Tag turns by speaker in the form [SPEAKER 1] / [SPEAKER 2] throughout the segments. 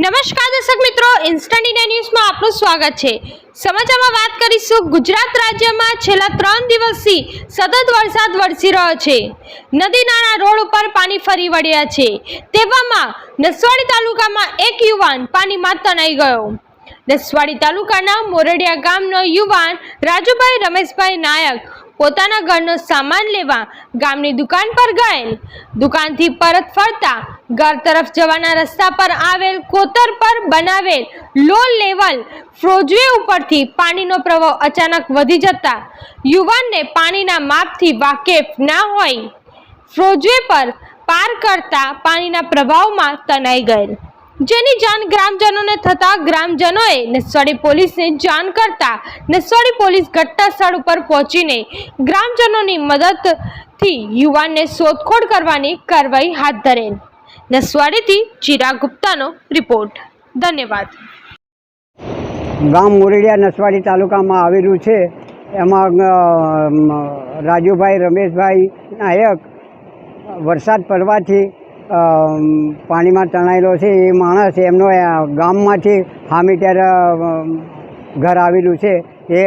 [SPEAKER 1] નમસ્કાર દર્શક મિત્રો ઇન્સ્ટન્ટ ઇન્ડિયા ન્યૂઝમાં આપનું સ્વાગત છે. સમાચારમાં વાત કરીશું ગુજરાત રાજ્યમાં છેલ્લા ત્રણ દિવસથી સતત વરસાદ વરસી રહ્યો છે. નદી નાળા રોડ ઉપર પાણી ફરી વળ્યા છે. તેવામાં નસવાડી તાલુકામાં એક યુવાન પાણીમાં તણાઈ ગયો. નસવાડી તાલુકાના મોરડિયા ગામનો યુવાન રાજુભાઈ રમેશભાઈ નાયક પોતાના ઘરનો સામાન લેવા ગામની દુકાન પર ગયેલ. દુકાનથી પરત ફરતા ઘર તરફ જવાના રસ્તા પર આવેલ કોતર પર બનાવેલ લો લેવલ ફ્રોજવે ઉપરથી પાણીનો પ્રવાહ અચાનક વધી જતા યુવાનને પાણીના માપથી વાકેફ ના હોય. ફ્રોજવે પર પાર કરતા પાણીના પ્રભાવમાં તણાઈ ગયેલ. જેની જાણ ગ્રામજનોને થતા ગ્રામજનોએ નસવાડી પોલીસને જાણ કરતા નસવાડી પોલીસ ઘટના સ્થળ ઉપર પહોંચીને ગ્રામજનોની મદદથી યુવાનને શોધખોળ કરવાની કાર્યવાહી હાથ ધરેલ નસવાડીથી ચિરાગ ગુપ્તાનો રિપોર્ટ. ધન્યવાદ.
[SPEAKER 2] ગામ મોરડિયા નસવાડી તાલુકામાં આવેલું છે. એમાં રાજુભાઈ રમેશભાઈ નાયક વરસાદ પડવાથી પાણીમાં તણાયેલો છે એ માણસ એમનો ગામમાંથી હામી ત્યારે ઘર આવેલું છે. એ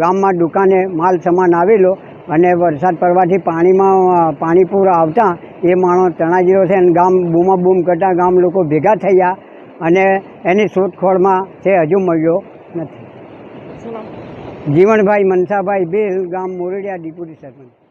[SPEAKER 2] ગામમાં દુકાને માલ સામાન આવેલો અને વરસાદ પડવાથી પાણીમાં પાણી પૂર આવતા એ માણસ તણાઈ ગયો છે અને ગામ બૂમા બૂમ કરતાં ગામ લોકો ભેગા થયા અને એની શોધખોળમાં તે હજુ મળ્યો નથી. જીવણભાઈ મનસાભાઈ બેલ ગામ મોરડિયા ડિપ્યુટી સરપંચ.